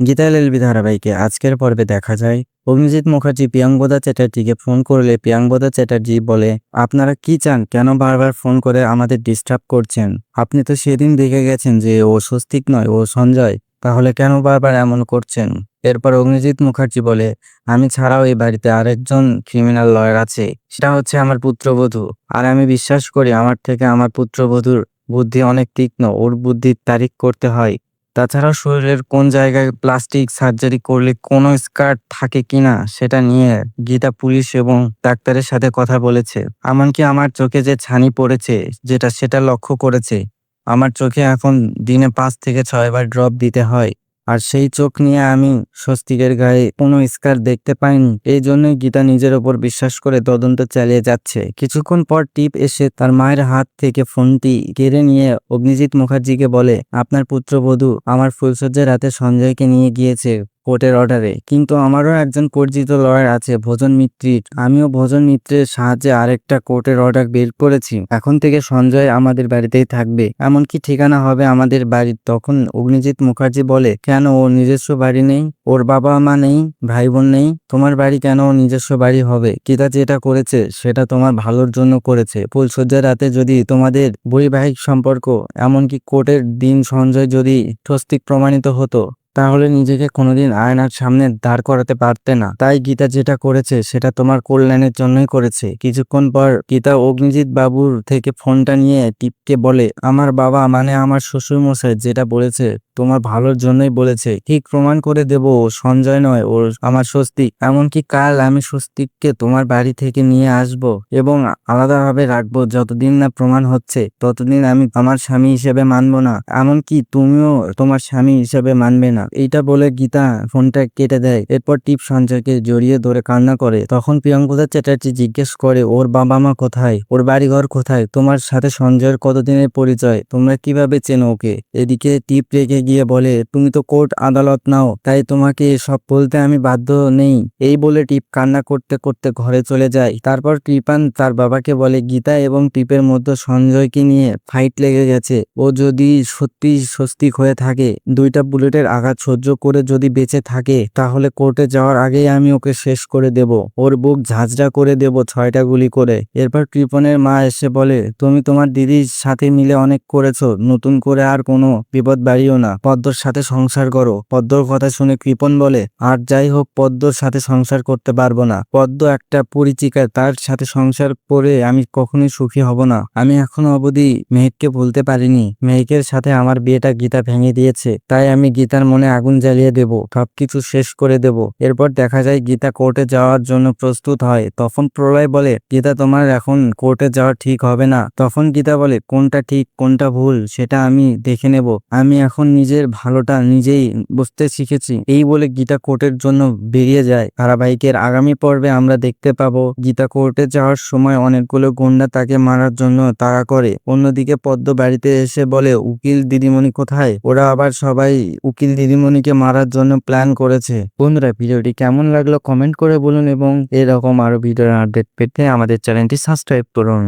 Gita LLB ধারাবাহিকে আজকের পর্বে দেখা যায়। অভিজিৎ মুখার্জি প্রিয়াঙ্গদা চ্যাটার্জিকে ফোন করলে প্রিয়াঙ্গদা চ্যাটার্জি বলে, আপনারা কি চান? কেন বারবার ফোন করে আমাদের ডিস্টার্ব করছেন? আপনি তো সেদিন দেখে গেছেন যে ও স্বস্তিক নয়, ও সঞ্জয়। তাহলে কেন বারবার এমন করছেন? এরপর অগ্নিজিৎ মুখার্জি বলে, আমি ছাড়াও এই বাড়িতে আরেকজন ক্রিমিনাল লয়ার আছে। সেটা হচ্ছে আমার পুত্রবধূ। আর আমি বিশ্বাস করি আমার থেকে আমার পুত্রবধূর বুদ্ধি অনেক তীক্ষ্ণ। ওর বুদ্ধির তারিখ করতে হয়। তাছাড়াও শরীরের কোন জায়গায় প্লাস্টিক সার্জারি করলে কোন স্কার্ট থাকে কিনা সেটা নিয়ে গীতা পুলিশ এবং ডাক্তারের সাথে কথা বলেছে। এমনকি আমার চোখে যে ছানি পড়েছে, যেটা সেটা লক্ষ্য করেছে, আমার চোখে এখন দিনে পাঁচ থেকে ছয়বার ড্রপ দিতে হয়। আর সেই চোখ নিয়ে আমি স্বস্তিকের গায়ে কোনো স্কার দেখতে পাইনি। এই জন্যই গীতা নিজের ওপর বিশ্বাস করে তদন্ত চালিয়ে যাচ্ছে। কিছুক্ষণ পর টিপ এসে তার মায়ের হাত থেকে ফোনটি কেড়ে নিয়ে অগ্নিজিৎ মুখার্জিকে বলে, আপনার পুত্রবধূ আমার ফুলসজ্জার রাতে সঞ্জয়কে নিয়ে গিয়েছে। কোর্টের অর্ডারে। কিন্তু আমারও একজন পরিচিত লয়ার আছে, ভোজন মিত্রির আমিও ভোজন মিত্রের সাহায্যে আরেকটা কোর্টের অর্ডার বের করেছি। এখন থেকে সঞ্জয় আমাদের বাড়িতেই থাকবে। এমনকি ঠিকানা হবে আমাদের বাড়ির। তখন অগ্নিজিৎ মুখার্জি বলে, কেন ও নিজস্ব বাড়ি নেই? ওর বাবা মা নেই? ভাই বোন নেই? তোমার বাড়ি কেন ও নিজস্ব বাড়ি হবে? গীতা যেটা করেছে, সেটা তোমার ভালোর জন্য করেছে। ফুলসজ্জার রাতে যদি তোমাদের বৈবাহিক সম্পর্ক, এমনকি কোর্টের দিন সঞ্জয় যদি স্বস্তিক প্রমাণিত হতো তাহলে নিজেকে কোনোদিন আয়নার সামনে দাঁড় করাতে পারতে না। তাই গীতা যেটা করেছে, সেটা তোমার কল্যাণের জন্যই করেছে। কিছুক্ষণ পর গীতা অগ্নিজিৎ বাবুর থেকে ফোনটা নিয়ে টিপকে বলে, আমার বাবা মানে আমার শ্বশুর মশাই যেটা বলেছে, তোমার ভালোর জন্যই বলেছে। ঠিক প্রমাণ করে দেব, ও সঞ্জয় নয়, ওর আমার স্বস্তিক এমনকি কাল আমি স্বস্তিককে তোমার বাড়ি থেকে নিয়ে আসব এবং আলাদাভাবে রাখব। যতদিন না প্রমাণ হচ্ছে, ততদিন আমি আমার স্বামী হিসেবে মানবো না। এমনকি তুমিও তোমার স্বামী হিসেবে মানবে না। এইটা বলে গীতা ফোনটা কেটে দেয়। এরপর টিপ সঞ্জয়কে জড়িয়ে ধরে কান্না করে। তখন প্রিয়ঙ্কদা চ্যাটার্জি জিজ্ঞেস করে, ওর বাবা মা কোথায়? ওর বাড়িঘর কোথায়? তোমার সাথে সঞ্জয়ের কতদিনের পরিচয়? তোমরা কীভাবে চেনো ওকে? এদিকে টিপ রেগে গিয়ে বলে, তুমি তো কোর্ট আদালত নাও, তাই তোমাকে সব বলতে আমি বাধ্য নেই। এই বলে টিপ কান্না করতে করতে ঘরে চলে যায়। তারপর কৃপান তার বাবাকে বলে, গীতা এবং টিপের মধ্যে সঞ্জয়কে নিয়ে ফাইট লেগে গেছে। ও যদি সত্যি স্বস্তিক হয়ে থাকে, দুইটা বুলেটের আঘাত সহ্য করে যদি বেঁচে থাকে, তাহলে কোর্টে যাওয়ার আগেই আমি ওকে শেষ করে দেব। ওর বুক ঝাঁঝরা করে দেব ছয়টা গুলি করে। এরপর কৃপনের মা এসে বলে, তুমি তোমার দিদির সাথে মিলে অনেক করেছ, নতুন করে আর কোনো বিপদ বাড়িও না। পদ্মর সাথে সংসার করো। পদ্মর কথা শুনে কৃপন বলে, আর যাই হোক, পদ্মর সাথে সংসার করতে পারব না। পদ্ম একটা পরিচিকা, তার সাথে সংসার করে আমি কখনোই সুখী হব না। আমি এখনও অবধি মেহেককে বলতে পারিনি। মেহেকের সাথে আমার বিয়েটা গীতা ভেঙে দিয়েছে। তাই আমি গীতার মনে আগুন জ্বালিয়ে দেব, সবকিছু শেষ করে দেব। এরপর দেখা যায় গীতা কোর্টে যাওয়ার জন্য প্রস্তুত হয়। তখন প্রলয় বলে, গীতা, তোমার এখন কোর্টে যাওয়া ঠিক হবে না। তখন গীতা বলে, কোনটা ঠিক, কোনটা ভুল, সেটা আমি দেখে নেব। আমি এখন নিজের ভালোটা নিজেই বুঝতে শিখেছি। এই বলে গীতা কোর্টের জন্য বেরিয়ে যায়। ধারাবাহিকের আগামী পর্বে আমরা দেখতে পাবো, গীতা কোর্টে যাওয়ার সময় অনেকগুলো গুন্ডা তাকে মারার জন্য তাড়া করে। অন্যদিকে পদ্ম বাড়িতে এসে বলে, উকিল, দিদিমণি কোথায়? ওরা আবার সবাই উকিল দিদিমণিকে মারার জন্য প্ল্যান করেছে। বন্ধুরা, ভিডিওটি কেমন লাগল কমেন্ট করে বলুন এবং এরকম আরও ভিডিওর আপডেট পেতে আমাদের চ্যানেলটি সাবস্ক্রাইব করুন।